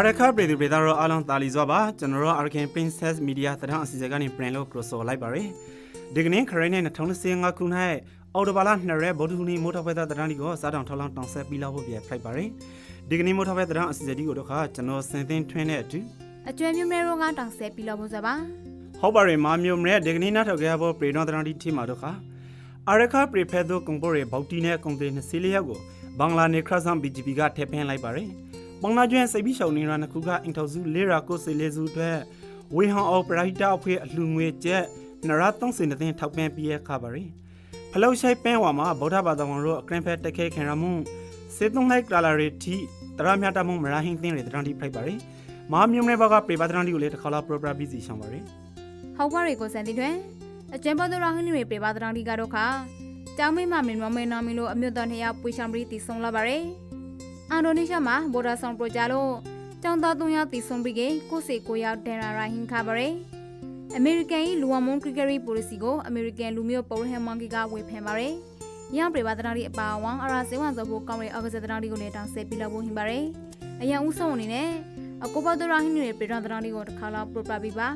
အာရခပြည်သူပြည်သားတို့အားလုံးတာလီစွာပါကျွန်တော်တို့ Arkan Princess Media သတ္တအစီအစဉ်ကနေပြန်လို့ crossover လိုက်ပါရယ်ဒီကနေ့ခရိုင်နဲ့2025ခုနှစ်အော်တိုဘာလ2ရက်ဗုဒ္ဓဟူးနေ့မိုးထောက်ဖဲတဲ့တရန်ဒီကိုစားတောင်ထောက်လောင်းတောင်ဆက်ပြီးလောက်ဖို့ပြဖိုက်ပါရယ်ဒီကနေ့မိုးထောက်ဖဲတဲ့တရန်အစီအစဉ်ဒီကိုတော့ခါကျွန်တော်စင်သင်းထွင်းတဲ့အတူအကျွမ်းမြမဲရောကတောင်ဆက်ပြီးတော့ဘုရားပါဟုတ်ပါရယ်မာမျိုးမရဲဒီကနေ့နောက်ထောက်ခဲ့ဖို့ပြည်တော်တရန်ဒီတီမှာတော့ခါအာရခပြည်ဖဲသောကွန်ပိုရီဘောက်တီနဲ့ကွန်တေနစီလီယာကိုဘင်္ဂလားနေခရဆန် BGP ကထည့်ဖင်းလိုက်ပါရယ် ပုံနာကျွန်းစိတ်ပြီးရှောင်းနေရတဲ့ခုကအင်ထောက်စုလေးရာကိုစေလေးစုအတွက်ဝေဟောင်အော်ပရိုက်တာအဖွဲ့အလှငွေကျက်နရ30တဲ့ထောက်ပံ့ပြီးရခပါရီဖလောက်ရှိုက်ပန်းဝါမှာဗုဒ္ဓဘာသာဝင်တို့အခရင်ဖက်တက်ခဲခင်ရမှုစေတုံးလိုက်ကလာလာရီတီတရမြတ်တမှုမရဟင်းသင်းတွေတရန်တီဖိုက်ပါရီမာမြုံနေဘကပြေပါတရန်တီကိုလည်းတစ်ခါလာပရိုပရာပြီးစီရှောင်းပါရီဟောက်ပါရီကိုစံတင်တွင်အကျွမ်းပေါ်သောရဟင်းတွေပြေပါတရန်ဒီကတော့ခါကျောင်းမင်းမမင်းမမဲနာမီလို့အမြတ်တော်နှစ်ယောက်ပွေချံပရီတည်ဆုံလာပါရယ် အင်ဒိုနီးရှားမှာဘော်ဒါဆောင်ပရိုဂျာလို့ကျောင်းသား၃ယောက်တည်ဆုံပြီးကကိုစေကိုယောက်ဒန်ရာရိုင်းဟင်ခါပါရယ်အမေရိကန်၏လူဝမွန်ကရစ်ကရီပိုလစီကိုအမေရိကန်လူမျိုးပေါ်ဟမ်မန်ကီကဝေဖန်ပါရယ်ရန်ပြေပါတရန်ဒီအပါဝမ်အရာစေဝန်စောဖို့ကောင်းတဲ့အောက်ကစားတရန်ဒီကိုလည်းတောင်းဆက်ပြီးလောက်ဖို့ဟင်ပါရယ်အရန်ဦးဆောင်အနေနဲ့အကိုပါသောရဟင်းတွေပြေတော်တရန်ဒီကိုတစ်ခါလောက်ပရိုပပြီးပါ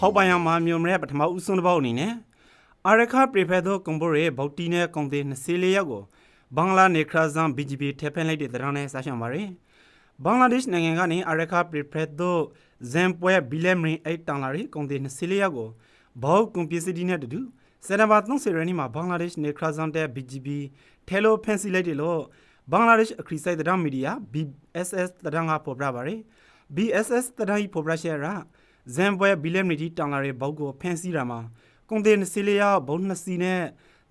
ဟောက်ပိုင်အောင်မာမြုံရဲပထမဦးဆုံးတစ်ပေါက်အနေနဲ့အာရခပြေဖဲသောကွန်ပိုရီဘောက်တီနဲ့ကွန်တေ24ရောက်ကိုဘင်္ဂလားနေခရဇန် BGP ထည့်ဖင်းလိုက်တဲ့တရန်နဲ့ဆက်ရှောင်းပါရယ်ဘင်္ဂလားဒေ့ရှ်နိုင်ငံကနေအာရခပြေဖဲသောဇမ်ပွဲဘီလမ်မရင်8တန်လာရီကွန်တေ24ရောက်ကိုဘောက်ကွန်ပစ္စည်းနဲ့တူတူစက်တဘာ30ရက်နေ့မှာဘင်္ဂလားဒေ့ရှ်နေခရဇန်တဲ့ BGP ထဲလို့ဖန်စီလိုက်တယ်လို့ဘင်္ဂလားဒေ့ရှ်အခရီးဆိုင်တဲ့မီဒီယာ BSS တရန်ကပေါ်ပြပါရယ် BSS တရန်ပေါ်ပြရှယ်ရာ ဇမ်ပွဲဘီလမ်နီတီတောင်လာတဲ့ဘောက်ကိုဖန်စီတာမှာကွန်တေနစီလီယာဘုံနှစ်စီနဲ့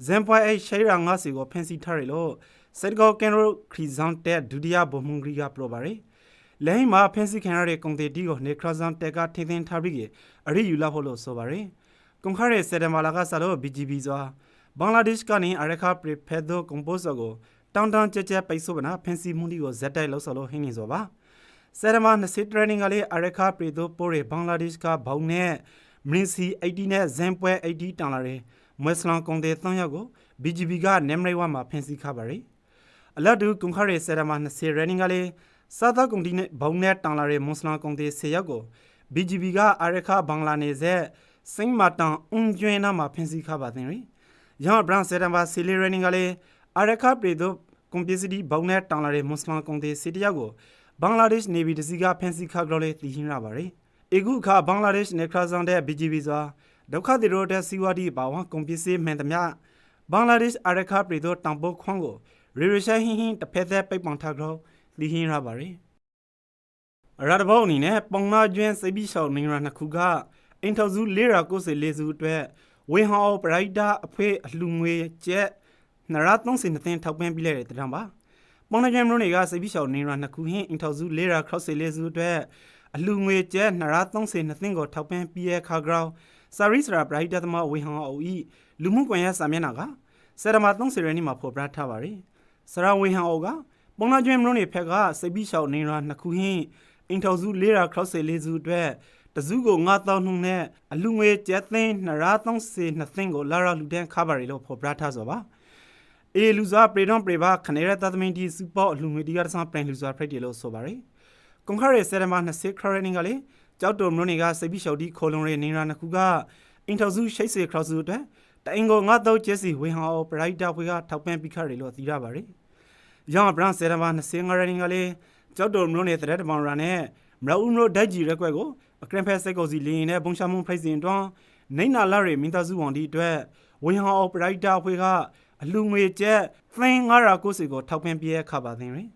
ဇမ်ပွဲအဲ့ရှိရာငါစီကိုဖန်စီထားရလို့စက်ကောကန်ရိုခရီဇန်တဲ့ဒုတိယဘုံမုန်ဂရီကပလိုပါရယ်လဲမှာဖန်စီခံရတဲ့ကွန်တေတီကိုနေခရဇန်တက်ကထင်းထင်းထားပြီးအရိယူလာဖို့လို့ဆိုပါရယ်ကွန်ခါရဲစက်တမာလာကစားလို့ BGB စွာဘင်္ဂလားဒေ့ရှ်ကနေအရခပရဖက်ဒိုကွန်ပိုဆောကိုတောင်တောင်ကြက်ကြက်ပိတ်ဆို့ဗနာဖန်စီမှုဒီကိုဇက်တိုက်လို့ဆိုလို့ဟင်းနေဆိုပါ ဆရမ20 training ကလေးအရခပရီတိုပိုးရဘင်္ဂလားဒေ့ရှ်ကဘောင်နဲ့မင်းစီ80နဲ့ဇမ်ပွဲ80တောင်လာတယ်မွတ်စလမ်ကွန်တေ3ယောက်ကို BGB ကနေမရိဝါမှာဖင်စီခပါရီအလတ်တူကွန်ခရဲဆရမ20 training ကလေးစာသာကွန်တီနဲ့ဘောင်နဲ့တောင်လာတဲ့မွတ်စလမ်ကွန်တေ10ယောက်ကို BGB ကအရခဘင်္ဂလားနေဆက်စိမ့်မတန်အွန်ကျွင်းနာမှာဖင်စီခပါတင်ရီရန်ဘရန်ဆရမစီလီ training ကလေးအရခပရီတိုကွန်ပစ္စည်းဘောင်နဲ့တောင်လာတဲ့မွတ်စလမ်ကွန်တေ10ယောက်ကို ဘင်္ဂလားဒေ့ရှ်နေဗီတစီကဖန်စီခါကလေးတည်ဟင်းရပါတယ်။အခုခါဘင်္ဂလားဒေ့ရှ်နေခရဇန်တဲ့ BGB စွာဒုက္ခတိရောတဲ့စီဝါဒီဘာဝကွန်ပစ္စည်းမှန်သမျှဘင်္ဂလားဒေ့ရှ်အရခပရီတို့တံပိုးခွန်ကိုရေရရှိုင်းဟင်းဟင်းတစ်ဖက်သက်ပိတ်ပင်ထားကြလို့တည်ဟင်းရပါတယ်။ရတဘောအနေနဲ့ပုံနာကျွန်းစိတ်ပြီးရှောင်းနေရနှစ်ခုကအင်ထောက်စု၄ရာကိုစေလေးစုအတွက်ဝေဟောပရိုက်တာအဖေအလှငွေကျက်နရ30နှစ်တင်ထောက်ပံ့ပြလိုက်တဲ့တံပါ။ ပေါင်နကြံမလို့နေကစိတ်ပြီးရှောင်းနေရနှစ်ခုဟင်းအင်ထောက်စု၄ရာခောက်စေလေးစုအတွက်အလူငွေကျဲနရာ30နှစ်သိန်းကိုထောက်ပံ့ပြီးရခါဂရောင်းစာရိစရာပရိုက်တာသမဝေဟောင်အိုဤလူမှုကွန်ရက်စာမျက်နှာကဆရမ30ရနေ့မှာဖော်ပြထားပါရယ်စရာဝေဟောင်အိုကပေါင်နကြံမလို့နေဖက်ကစိတ်ပြီးရှောင်းနေရနှစ်ခုဟင်းအင်ထောက်စု၄ရာခောက်စေလေးစုအတွက်တစုကို9000နှုန်းနဲ့အလူငွေကျဲသိန်းနရာ30နှစ်သိန်းကိုလာရလူတန်းခါပါရီလို့ဖော်ပြထားဆိုပါ အေလူဇာပရေဒွန်ပရေဘာခနေရတသမင်တီစူပေါ်အလူငွေတီရဆန်ပရင်လူဇာဖရက်တီလို့ဆိုပါရယ်ကွန်ခရဲဆရမ20ခရနင်းကလေကြောက်တုံမလို့နေကစိပိရှော်တီခိုလုံရဲနေရနှစ်ခုကအင်ထောက်စုရှိတ်စေခရစုတဲ့တိုင်ကိုငါတော့ကျက်စီဝေဟောပရိုက်တာဖွေကထောက်ပံ့ပြီးခရဲလို့သိရပါရယ်ရောင်ဘရန်ဆရမ20ငရနင်းကလေကြောက်တုံမလို့နေတဲ့တမောင်ရနဲ့မရဦးမလို့ဒိုက်ကြီးရက်ွက်ကိုအကရင်ဖက်စိတ်ကိုစီလင်းနဲ့ဘုံရှာမှုဖိတ်စင်တွန်းနိုင်နာလာရဲမင်းသားစုဝန်ဒီအတွက်ဝေဟောပရိုက်တာဖွေက အလူငွေကျက်သင်း990စီကိုထောက်ပံ့ပြဲခါပါသင်ရယ်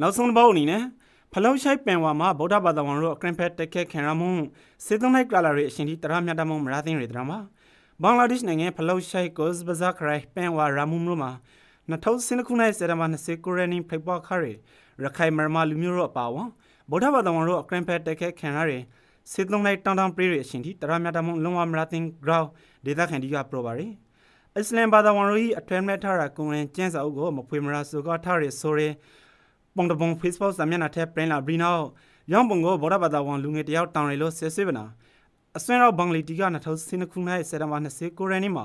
နောက်ဆုံးတစ်ပုတ်အနေနဲ့ဖလောက်ရှိုက်ပင်ဝါမှာဗုဒ္ဓဘာသာဝင်တို့အကရင်ဖက်တက်ခဲခင်ရမုံစေတုံးလိုက်ကလာလာရဲ့အရှင်ဒီတရမြတ်တမုံမရာသိန်းရတရမှာဘင်္ဂလားဒေ့ရှ်နိုင်ငံဖလောက်ရှိုက်ကော့စ်ဘဇာခရိုင်ပင်ဝါရာမုံတို့မှာ2019ခုနှစ်စက်တဘာ29ရက်နေ့ဖိတ်ပွားခရဲရခိုင်မရမလူမျိုးတို့အပါဝံဗုဒ္ဓဘာသာဝင်တို့အကရင်ဖက်တက်ခဲခင်ရရဲ့စေတုံးလိုက်တောင်တောင်ပြေးရအရှင်ဒီတရမြတ်တမုံလုံးဝမရာသိန်းဂရောင်းဒေတာခန်ဒီကပရိုပါရီ အစ္စလမ်ဘာသာဝင်တို့၏အထွေမဲ့ထားတာကုံရင်ကျန်းစာအုပ်ကိုမဖွေမရာဆိုကထားရဆိုရဲပုံတပုံ Facebook စာမျက်နှာထက်ပရင်လာပြီးနောက်ရောင်းပုံကိုဗောဓဘာသာဝင်လူငယ်တယောက်တောင်းရလို့ဆဲဆွေးပနာအစွန်းရောက်ဘင်္ဂလီတီက2019ခုနှစ်စက်တဘာ29ရက်နေ့မှာ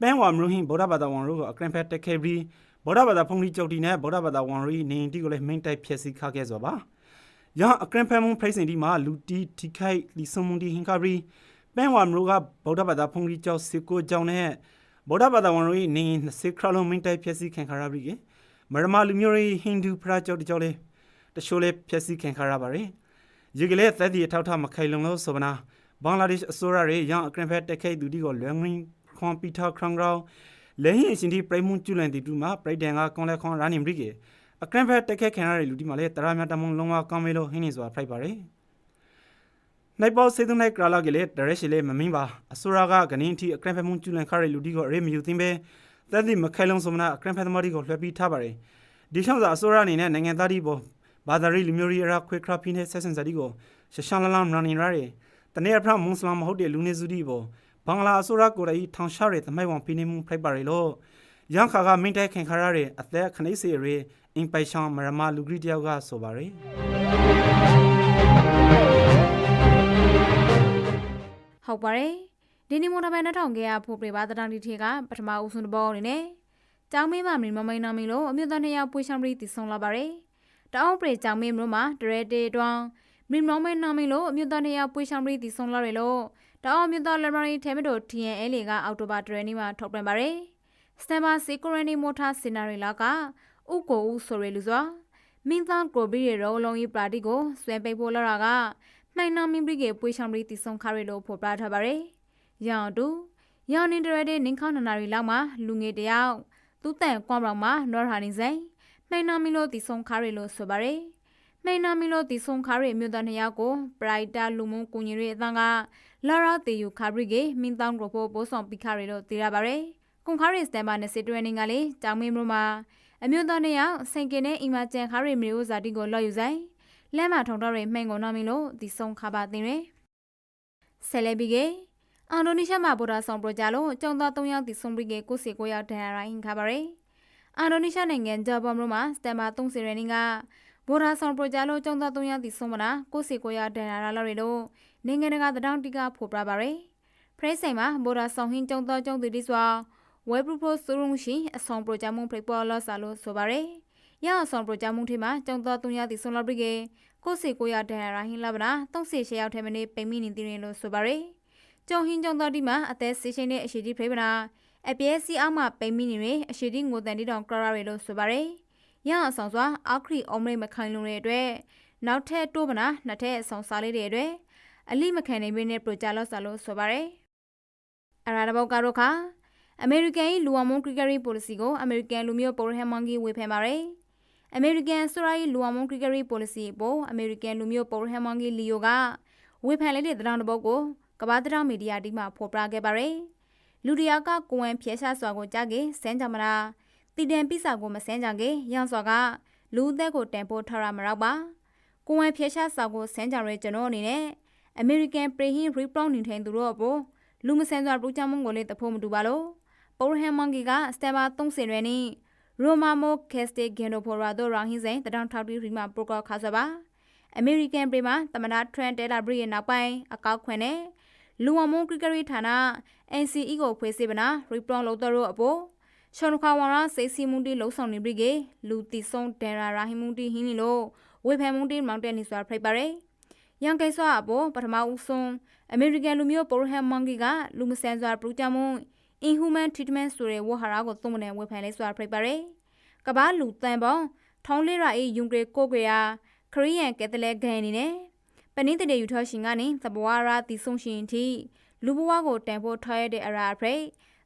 ပန်းဝါမရိုဟင်ဗုဒ္ဓဘာသာဝန်တို့ကိုအကရင်ဖက်တက်ခဲ့ပြီးဗုဒ္ဓဘာသာဖုန်ကြီးကျုပ်တီနဲ့ဗုဒ္ဓဘာသာဝန်ရီနေတီကိုလည်းမိန်တိုက်ဖျက်ဆီးခခဲ့ဆိုပါ။ယံအကရင်ဖက်မှုဖိစင်ဒီမှာလူတီထိခိုက်လီဆုံမှုဒီဟင်ကာဘရီပန်းဝါမရိုကဗုဒ္ဓဘာသာဖုန်ကြီးကျောက်စစ်ကိုကျောင်းနဲ့ ဗုဒ္ဓဘာသာဝန်ရီနေ20ခရလုံးမိန်တိုက်ဖျက်ဆီးခံခရပြီကမရမလူမျိုးရီဟိန္ဒူဖရာကျောက်တကျော်လေးတချို့လေးဖျက်ဆီးခံခရပါတယ်။ရေကလေးသက်ဒီအထောက်ထမခိုင်လုံလို့ဆိုဗနာဘင်္ဂလားဒေ့ရှ်အစိုးရရဲ့ရန်အကရင်ဖက်တက်ခိတ်သူဒီကိုလွန်ငင်းခွန်ပီတာခရန်ဂရောလဲဟင်းအရှင်ဒီပြိမှုကျူလန်တီတူမှာပြိတန်ကကွန်လက်ခွန်ရာနိမရိကေအကရင်ဖက်တက်ခိတ်ခံရတဲ့လူဒီမှာလေတရာမြတ်တမုံလုံးဝကောင်းမေလို့ဟင်းနေဆိုတာဖိုက်ပါတယ် နိုင်ပေါ်စေတုန်နိုင်ကရာလာကလေးဒရက်ရှိလေးမမင်းပါအစိုးရကဂနင်းတီအကရင်ဖက်မှုကျူလန်ခရတဲ့လူဒီကိုရေမယူသိမ်းပဲသက်ဒီမခိုင်လုံဆိုမနာအကရင်ဖက်သမားဒီကိုလွှဲပြီးထားပါတယ်ဒီရှောင်းစာအစိုးရအနေနဲ့နိုင်ငံသားဒီပေါ်ဘာသာရေးလူမျိုးရေးအရာခွဲခရဖီနဲ့ဆက်ဆန်စာဒီကိုရှရှန်လလမ်ရန်နေရတဲ့တနေ့အဖရမွန်စလမ်မဟုတ်တဲ့လူနေစုဒီဘောဘင်္ဂလားအစိုးရကိုယ်တိုင်ထောင်ရှားတဲ့သမိုင်းဝန်ဖိနေမှုဖိုက်ပါရလို့ရန်ခါကမင်းတိုက်ခင်ခရတဲ့အသက်ခနိစေရေအင်ပိုင်ရှောင်းမရမလူဂရီတယောက်ကဆိုပါရယ် ဟုတ်ပါတယ်ဒီနေ့မို့တပဲ2000ကရဖို့ပြပါတတော်ဒီထေကပထမဦးဆုံးတစ်ပေါအနေနဲ့ကျောင်းမင်းမမင်းမမိန်နာမီလို့အမျိုးသားနှစ်ယောက်ပွေရှံပရီတည်ဆုံလာပါတယ်တောင်းပရေကျောင်းမင်းတို့မှာဒရဲတေတွန်းမင်းမမိန်နာမီလို့အမျိုးသားနှစ်ယောက်ပွေရှံပရီတည်ဆုံလာတယ်လို့တောင်းအမျိုးသားလမရီထဲမတော် TNL ကအောက်တိုဘာဒရဲနေ့မှာထုတ်ပြန်ပါတယ်စတမ်ဘာစီကိုရနီမိုတာစီနာရီလာကဥကိုဦးဆိုရလူစွာမင်းသားကိုဘီရဲ့ရောလုံးကြီးပါတီကိုဆွဲပိတ်ဖို့လာတာက နိုင်နာမင်းပရိကေပွေရှံပရီတည်ဆုံခရလို့ဖော်ပြထားပါတယ်ရအောင်တူရန်နင်ဒရဲတဲ့နင်းခေါနနာရီလောက်မှာလူငယ်တယောက်သူ့တန်ကွမ်ဘောင်မှာနော်ဟာနေဆိုင်နိုင်နာမီလို့တည်ဆုံခရလို့ဆိုပါတယ်နိုင်နာမီလို့တည်ဆုံခရမြို့သားနှစ်ယောက်ကိုပရိုက်တာလူမုံကူညီရေးအသံကလာရာတေယူခါဘရီကေမင်းတောင်းကိုပို့ပို့ဆောင်ပိခရလို့တည်ရပါတယ်ကွန်ခရီစတန်ဘာနဲ့စစ်တွဲနေကလေးတောင်မင်းမြို့မှာအမျိုးသားနှစ်ယောက်စိန်ကင်နဲ့အီမာကျန်ခရီမျိုးဇာတိကိုလော့ယူဆိုင် လမ်းမထုံတော့ရမှန်ကုန်နာမီလို့ဒီဆုံးခါပါတင်ရယ်ဆယ်လေဘီကေအင်ဒိုနီးရှားမှာဗိုလ်ဒါဆောင်ပရိုဂျာလို့ကျောင်းသား၃ယောက်ဒီဆုံးပြီးကေကိုစီကိုယောက်ဒန်ရိုင်းခါပါရယ်အင်ဒိုနီးရှားနိုင်ငံဂျာဘွန်မြို့မှာစတန်ဘာ30ရင်းကဗိုလ်ဒါဆောင်ပရိုဂျာလို့ကျောင်းသား၃ယောက်ဒီဆုံးမနာကိုစီကိုယောက်ဒန်ရာလာလို့လို့နိုင်ငံတကာတံတောင်းတိကဖို့ပြပါရယ်ဖရဲဆိုင်မှာဗိုလ်ဒါဆောင်ဟင်းကျောင်းသားကျောင်းသူဒီစွာဝဲပရပို့စရုံရှိအဆောင်ပရိုဂျာမုံဖရိပေါ်လောဆာလို့ဆိုပါရယ် ရအောင်ဆောင်ပရိုဂျာမုံထေမှာကျောင်းသား၃ယောက်ဒီဆုံးလာပြီးကေကိုစီကိုယောက်ဒန်ရာဟင်းလာဗနာ38ယောက်ထဲမနေပိမိနေသေးတယ်လို့ဆိုပါရယ်ကျုံဟင်းကျုံတော်ဒီမှာအသက်ဆေးရှိတဲ့အရှိတိဖိဗနာအပြဲစီအောက်မှာပိမိနေရအရှိတိငိုတန်တီတောင်ကရရလို့ဆိုပါရယ်ရအောင်ဆောင်စွာအောက်ခရီအုံးမိတ်မခိုင်လုံတဲ့အတွက်နောက်ထပ်တိုးဗနာနှစ်ထပ်အဆောင်စားလေးတွေအတွက်အလိမခံနိုင်မင်းနဲ့ပရိုဂျာလော့ဆာလို့ဆိုပါရယ်အရာတဘောက်ကတော့ခါအမေရိကန်လူဝမွန်ကရစ်ကရီပိုလစီကိုအမေရိကန်လူမျိုးပေါ်ဟမ်မန်ဂီဝေဖန်ပါရယ် အမေရိကန်စရိုင်းလူဝမွန်ကရစ်ကရီပိုလစီပေါ်အမေရိကန်လူမျိုးပေါ်ဟမ်မန်ဂီလီယိုကဝေဖန်လိုက်တဲ့သတင်းတပုတ်ကိုကမ္ဘာသတင်းမီဒီယာဒီမှာဖော်ပြခဲ့ပါရယ်လူတယောက်ကကိုဝန်ဖျက်ရှားစွာကိုကြားကေစမ်းကြမလားတည်တံပိစာကိုမစမ်းကြကေရောင်စွာကလူအသက်ကိုတန်ဖိုးထားရမတော့ပါကိုဝန်ဖျက်ရှားစွာကိုစမ်းကြရဲကျွန်တော်အနေနဲ့အမေရိကန်ပရီဟင်ရီပလောင်နေထိုင်သူတို့အပေါ်လူမဆန်စွာပူချမုံကိုလေတဖို့မတူပါလို့ ပေါ်ဟမ်မန်ဂီကစတက်ဘာ30ရဲနီ ရိုမာမိုကက်စတေဂန်ဒိုဖိုရာဒိုရာဟင်းဆိုင်တတောင်ထောက်တီရီမာပရိုကောခါဆပါအမေရိကန်ပြည်မှာတမနာထရန်တဲလာဘရီရဲ့နောက်ပိုင်းအကောက်ခွင်နဲ့လူဝမုံကရစ်ကရီဌာန NCE ကိုဖွဲ့စည်းပနာရီပရောလို့တော့အပေါ်ရှောင်းခါဝါရာစိတ်စီမူတီလုံဆောင်နေပြီကေလူတီဆုံးဒန်ရာရာဟီမူတီဟင်းနီလို့ဝေဖန်မူတီမောင်တဲနီစွာဖိတ်ပါရယ်ရန်ကိစွာအပေါ်ပထမဦးဆုံးအမေရိကန်လူမျိုးပေါ်ဟမ်မန်ဂီကလူမဆန်စွာပရူကြမှု inhuman treatment ဆိုတဲ့ဝဟာရကိုသုံးမနေဝေဖန်လေးစွာဖိတ်ပါရယ်ကဘာလူတန်ပေါင်းထောင်းလေးရာအေးယုံဂရေကိုကွေယာခရီးယန်ကက်သလက်ဂန်အနေနဲ့ပနိတတဲ့ယူထောရှင်ကနေသဘဝရာတီဆုံးရှင်အထိလူဘဝကိုတန်ဖို့ထားရတဲ့အရာအဖိတ်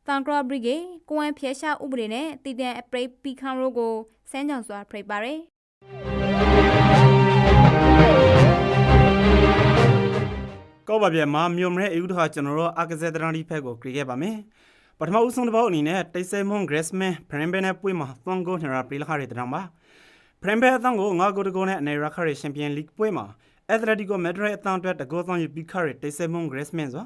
တန်ကရဘရီဂေကိုဝန်ဖျက်ရှားဥပဒေနဲ့တည်တံအပရိပီခန်ရိုကိုစမ်းကြောင်စွာဖိတ်ပါရယ်ကောပါပြမာမြို့မရဲအယူထဟာကျွန်တော်တို့အကဇက်တရန်ဒီဖက်ကိုကြည့်ခဲ့ပါမယ် ပထမဦးဆုံးတစ်ပေါက်အနေနဲ့တိတ်ဆဲမွန်ဂရက်စ်မန်ဖရန်ဘဲနဲ့ပွေးမှာသွန်ကိုနရာပရီလာခရတဲ့တရံပါဖရန်ဘဲအသံကိုငါကိုတကိုနဲ့အနေရာခရချန်ပီယံလိဂ်ပွေးမှာအက်တလက်တီကိုမက်ဒရစ်အသံအတွက်တကောသွန်ယူပြီးခရတိတ်ဆဲမွန်ဂရက်စ်မန်ဆို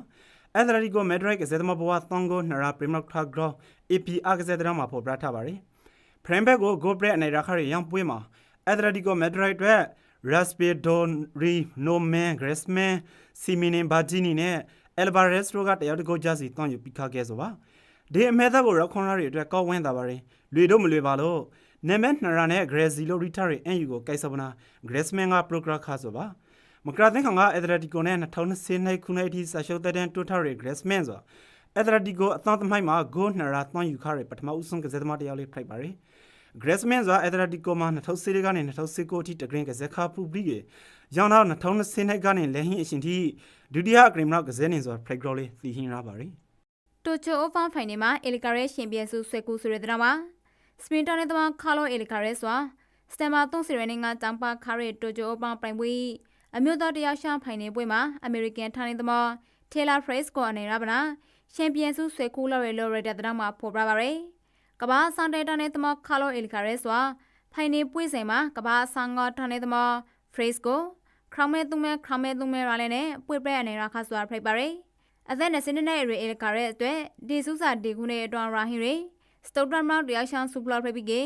အက်တလက်တီကိုမက်ဒရစ်ကဇက်မဘဝသွန်ကိုနရာပရီမတ်ခါဂရော AP အကဇက်တရံမှာပေါ်ပြထားပါတယ်ဖရန်ဘဲကိုဂိုဘရက်အနေရာခရရန်ပွေးမှာအက်တလက်တီကိုမက်ဒရစ်အတွက် Raspberry No Man Grassman စီမီနင်ဘာဂျီနီနဲ့အယ်လ်ဘာရက်စ်တို့ကတယောက်တစ်ခုကြစီတွန့်ယူပြီးခါခဲ့ဆိုပါ ဒီအမဲသက်ကိုရောက်ခွန်ရတွေအတွက်ကောက်ဝင်းတာပါရင်လွေတော့မလွေပါလို့နာမည်နှရနဲ့ဂရက်ဇီလိုရီတာရဲ့အန်ယူကိုကိုက်ဆပနာဂရက်စမန်ကပရိုဂရခါဆိုပါမကရာသင်ကောင်ကအက်ဒရက်တီကိုနဲ့2020ခုနှစ်အထိဆာရှုပ်တဲ့တိုတာရဲ့ဂရက်စမန်ဆိုအက်ဒရက်တီကိုအသံသမိုင်းမှာဂိုးနှရတွန့်ယူခါရဲ့ပထမဦးဆုံးကစားသမားတယောက်လေးဖိုက်ပါရင် Grassman ဆိုတာ Atletico မှာ2010ကနေ2019အထိတဂရင်းကစားခါပူပြီးကရောင်းတော့2020ကနေလက်ဟင်းအရှင်ထိဒုတိယအကရင်မောက်ကစားနေဆိုတာ Playground လေးသိဟင်းရပါရီ တိုချိုအိုဖန်ဖိုင်နယ်မှာအယ်လီကာရဲရှင်ပြဲစုဆွဲကူဆိုတဲ့တဲ့မှာစပင်တာနဲ့တမခါလိုအယ်လီကာရဲဆိုတာစတမ်ဘာ3စီရနေကတမ်ပါခါရဲတိုချိုအိုဖန်ပိုင်ပွေအမျိုးသားတရားရှာဖိုင်နယ်ပွဲမှာအမေရိကန်ထိုင်းနေသမားထေလာဖရက်စ်ကိုအနေရပါနာရှင်ပြဲစုဆွဲကူလော်ရဲလော်ရဲတဲ့တဲ့မှာဖော်ပြပါရယ်ကဘာဆန်ဒေတာနဲ့တမခါလိုအယ်လီကာရဲဆိုတာဖိုင်နယ်ပွဲဆိုင်မှာကဘာဆန်ငါထိုင်းနေသမားဖရက်စ်ကိုခရမဲသူမဲခရမဲသူမဲရလဲနဲ့ပွေပြဲအနေရခါဆိုတာဖိတ်ပါရယ် အသက်20နှစ်အရွယ်အေလကာရဲ့အတွက်ဒီစုစာဒီခုနဲ့အတွန်ရာဟီရီစတုတ်တမရောက်တရားရှောင်းစုပလော့ဖိပိကေ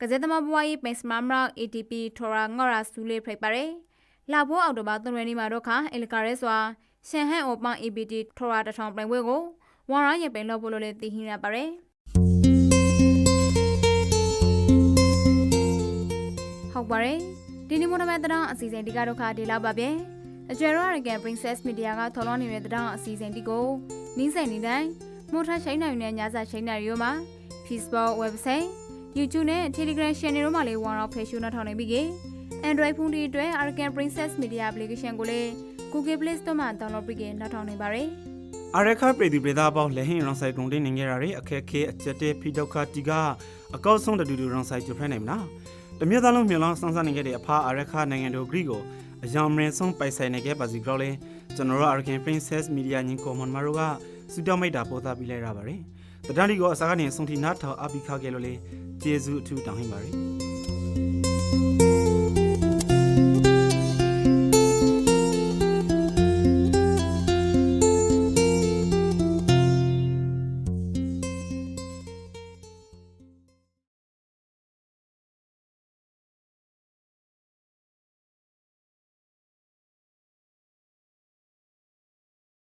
ကဇက်သမဘွားရေးပင်စမမရောက် ATP ထော်ရာငေါ်ရာစုလေးဖိတ်ပါတယ်လာဖို့အော်တိုဘာ3ရက်နေ့မှာတော့ခါအေလကာရဲစွာရှန်ဟန်အိုပန် ABT ထော်ရာတထောင်ပြိုင်ပွဲကိုဝါရရင်ပင်လို့ဖို့လို့လည်းသိဟင်းရပါတယ်ဟုတ်ပါတယ်ဒီနေ့မနက်တဲ့တော့အစီအစဉ်ဒီကတော့ခါဒီလောက်ပါဗျ။ အကျွဲရောရကန် Princess Media ကထော်လွှမ်းနေတဲ့တဲ့အစီအစဉ်ဒီကိုနှင်းဆိုင်နေတိုင်းမိုထရှိန်နိုင်နဲ့ညစာရှိန်နိုင်ရိုးမှာ Facebook website YouTube နဲ့ Telegram channel တို့မှာလည်းဝါရောဖေရှုနောက်ထောင်နေပြီ။ Android ဖုန်းတွေအတွက် Arkan Princess Media application ကိုလည်း Google Play Store မှာ download ပြီးကနောက်ထောင်နေပါရယ်အရခပြည်သူပြည်သားပေါင်းလက်ဟင်းရောင်ဆိုင်ကုန်တင်နေကြရတဲ့အခက်ခဲအချက်တဲ့ဖိဒုက္ခတီကအကောက်ဆုံးတူတူရောင်ဆိုင်ကျဖဲနိုင်မလားတမျိုးသားလုံးမျိုးလုံးစမ်းစမ်းနေခဲ့တဲ့အဖာအရခနိုင်ငံတို့ဂရီကို အယောင်မရင်ဆုံးပိုက်ဆိုင်နေခဲ့ပါစီကြောလေကျွန်တော်တို့ Arkan Princess Media ညင်ကွန်မန်မာတို့ကစူတောင်းမိတ်တာပို့သားပြီးလိုက်ရပါတယ်တတန်းဒီကိုအစားကနေဆုံးထိနားထောင်အပိခခဲ့လို့လေကျေးဇူးအထူးတောင်းဟင်းပါတယ်